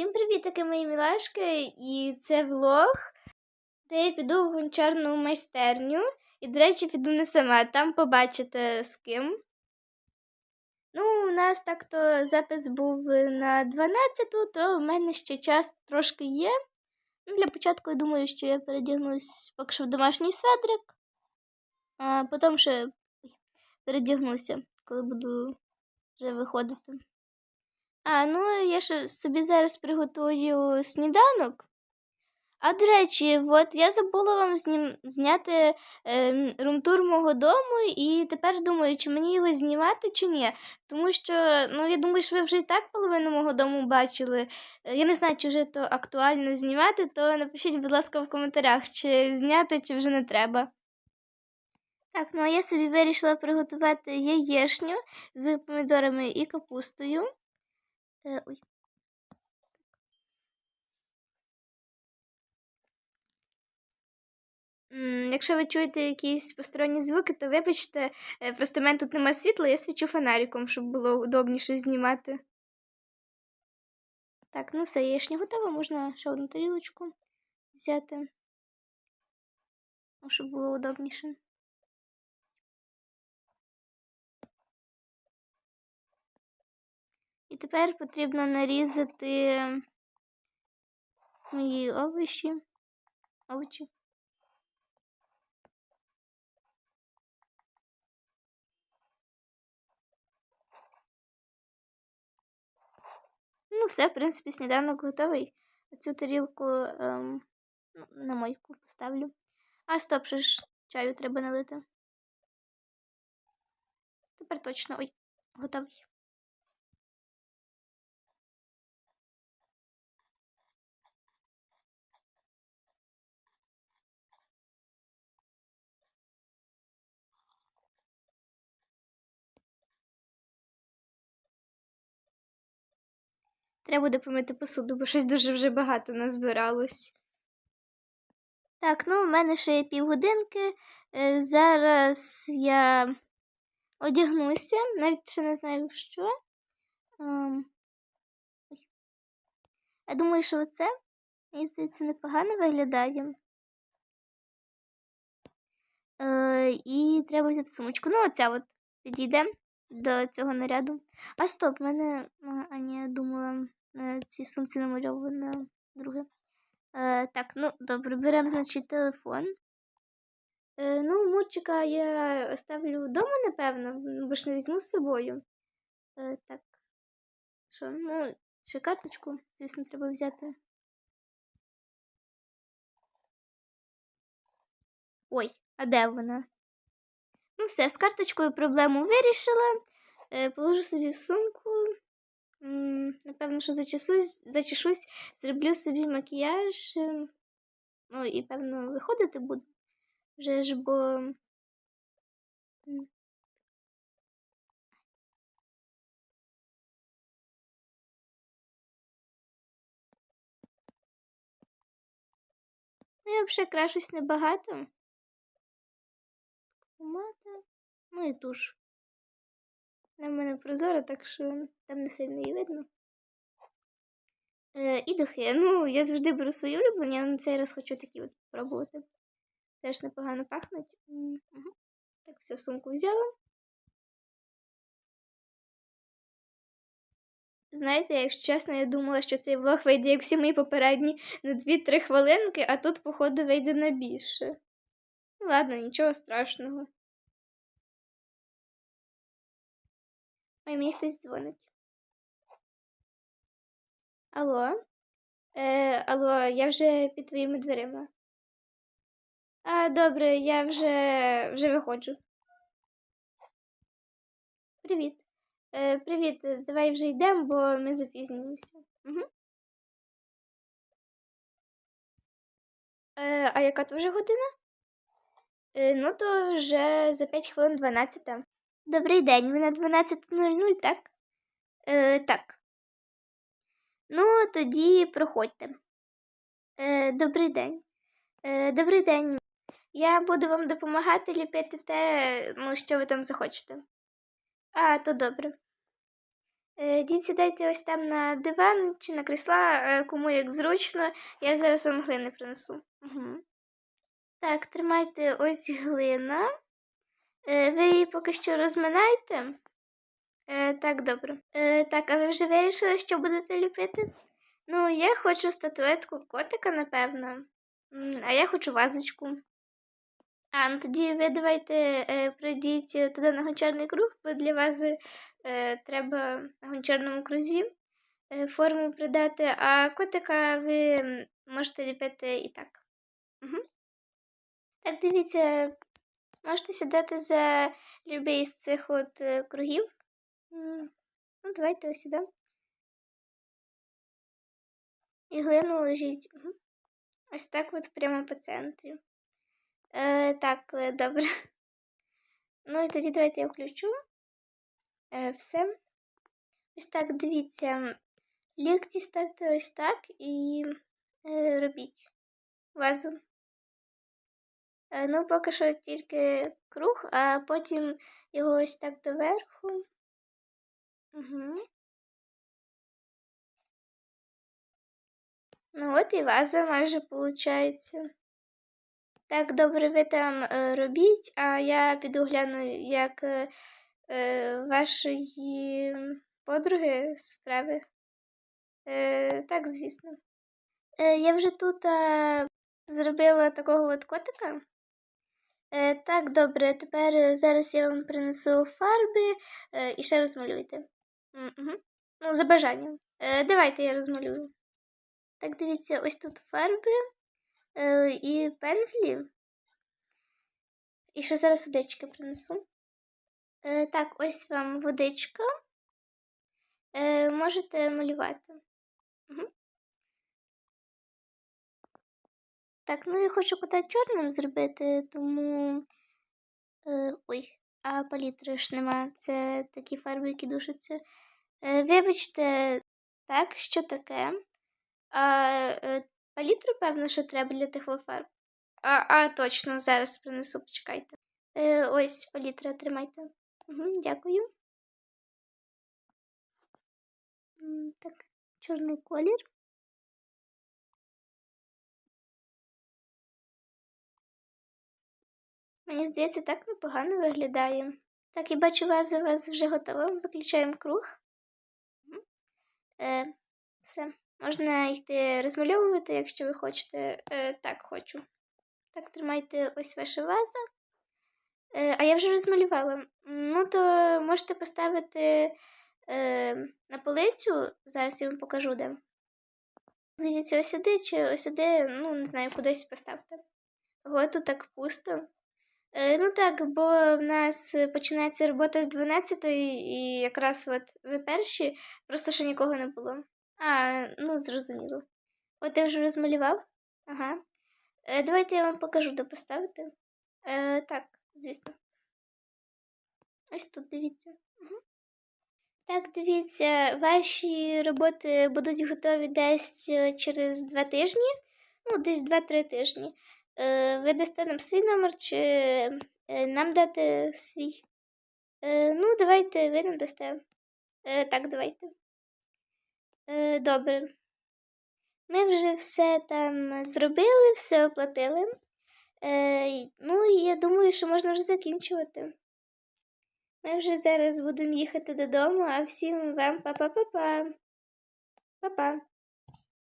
Всім привіт, таки мої мілашки, і це влог, де я піду в гончарну майстерню. І, до речі, піду не сама, там побачите з ким. Ну, у нас так-то запис був на 12-ту, то в мене ще час трошки є. Ну, Для початку я думаю, що я передягнусь поки що в домашній сведрик, а потім ще передягнуся, коли буду вже виходити. А, ну я ж собі зараз приготую сніданок. А до речі, от я забула вам знім... зняти е, румтур мого дому, і тепер думаю, чи мені його знімати, чи ні. Тому що, ну, я думаю, що ви вже і так половину мого дому бачили. Е, Я не знаю, чи вже то актуально знімати, то напишіть, будь ласка, в коментарях, чи зняти, чи вже не треба. Так, ну а я собі вирішила приготувати яєшню з помідорами і капустою. Е, ой. Якщо ви чуєте якісь посторонні звуки, то вибачте, е, просто в мене тут немає світла, я свічу фонариком, щоб було удобніше знімати. Так, ну все, яєшня готова, можна ще одну тарілочку взяти, ну, щоб було удобніше. Тепер потрібно нарізати мої овочі. Овочі. Ну, все, в принципі, сніданок готовий. Цю тарілку ем, ну, на мойку поставлю. А, стоп, ще ж чаю треба налити. Тепер точно. Ой, готовий. Треба буде помити посуду, бо щось дуже вже багато назбиралось. Так, ну в мене ще є півгодинки. Е, Зараз я одягнуся, навіть ще не знаю що. Ем. Я думаю, що оце, мені здається, непогано виглядає. Е, І треба взяти сумочку. Ну, оця от підійде до цього наряду. А стоп, в мене. а, А ні, думала, на цій сумці намальовано друге. Е, так, ну добре, беремо, значить, телефон. Е, ну, Мурчика я оставлю вдома, напевно, бо ж не візьму з собою. Е, так. Що, ну, ще карточку, звісно, треба взяти. Ой, а де вона? Ну, все, з карточкою проблему вирішила. Е, положу собі в сумку. Напевно, що зачесусь, зачешусь, зроблю собі макіяж. е, Ну, і, певно, виходити буду. Вже ж, бо. Ну, я взагалі крашусь небагато. Помада. Ну і туш. В мене прозора, так що там не сильно її видно. Е, і духи. Ну, я завжди беру свої улюблені, але на цей раз хочу такі от пробувати. Теж непогано пахнуть. Мгм. Так, все, сумку взяла. Знаєте, якщо чесно, я думала, що цей влог вийде, як всі мої попередні, на 2-3 хвилинки, а тут, походу, вийде на більше. Ну, ладно, нічого страшного. Ой, мені хтось дзвонить. Алло? Е, алло, я вже під твоїми дверима. А, добре, я вже, вже виходжу. Привіт. Е, привіт, давай вже йдемо, бо ми запізнюємося. Угу. Е, а яка то вже година? Е, ну, то вже за 5 хвилин 12. Добрий день, ви на 12.00, так? Е, так. Ну, тоді проходьте. Е, добрий день. Е, добрий день. Я буду вам допомагати ліпити те, ну, що ви там захочете. А, то добре. Е, Дід сідайте ось там на диван чи на крісла, е, кому як зручно. Я зараз вам глини принесу. Угу. Так, тримайте ось глина. Е, Ви її поки що розминайте. Е, Так, добре. Е, Так, а ви вже вирішили, що будете ліпити? Ну, я хочу статуетку котика, напевно. А я хочу вазочку. А, ну тоді ви давайте е, пройдіть е, туди на гончарний круг, бо для вази е, треба на гончарному крузі е, форму придати, а котика ви можете ліпити і так. Угу. Так, дивіться, можете сідати за любий з цих от е, кругів. Ну, давайте ось сюди. І глину лежіть. Ось так от прямо по центрі. Е, так, е, добре. Ну і тоді давайте я включу. Е, все. Ось так, дивіться. Лікті ставте ось так і е, робіть вазу. Е, ну, поки що тільки круг, а потім його ось так доверху. Угу. Ну от і ваза майже виходить. Так, добре, ви там е, робіть, а я піду гляну, як е, вашої подруги справи. Так, звісно. Я вже тут зробила такого от котика. Е, так, добре, тепер е, зараз я вам принесу фарби е, і ще розмалюйте. Угу. Ну, за бажанням. Е, давайте я розмалюю. Так, дивіться, ось тут фарби е, і пензлі. І ще зараз водички принесу. Е, так, ось вам водичка. Е, можете малювати. Угу. Так, ну я хочу кота чорним зробити, тому. Е, ой, а палітри ж нема. Це такі фарби, які душаться. Е, вибачте, так, що таке? А, е, палітру, певно, що треба для тих фарб. А, а точно, зараз принесу, почекайте. Е, ось палітра тримайте. Угу, дякую. Так, чорний колір. Мені здається, так непогано виглядає. Так, я бачу, ваза у вас вже готова. Виключаємо круг. Е, все. Можна йти розмальовувати, якщо ви хочете. Е, так, хочу. Так, тримайте ось ваша ваза. Е, а я вже розмалювала. Ну, то можете поставити е, на полицю. Зараз я вам покажу де. Дивіться, ось сюди чи ось сюди, ну, не знаю, кудись поставте. Ого, тут так пусто. Е, ну так, бо в нас починається робота з 12 і якраз от ви перші, просто ще нікого не було. А, ну зрозуміло. От ти вже розмалював? Ага. Е, давайте я вам покажу, де поставити. Е, так, звісно. Ось тут дивіться. Угу. Так, дивіться, ваші роботи будуть готові десь е, через два тижні, ну, десь 2-3 тижні. Е, ви дасте нам свій номер чи е, нам дати свій? Е, ну, давайте ви нам дасте. Так, давайте. Добре. Ми вже все там зробили, все оплатили. Ну, і я думаю, що можна вже закінчувати. Ми вже зараз будемо їхати додому, а всім вам па-па-па-па. Па-па.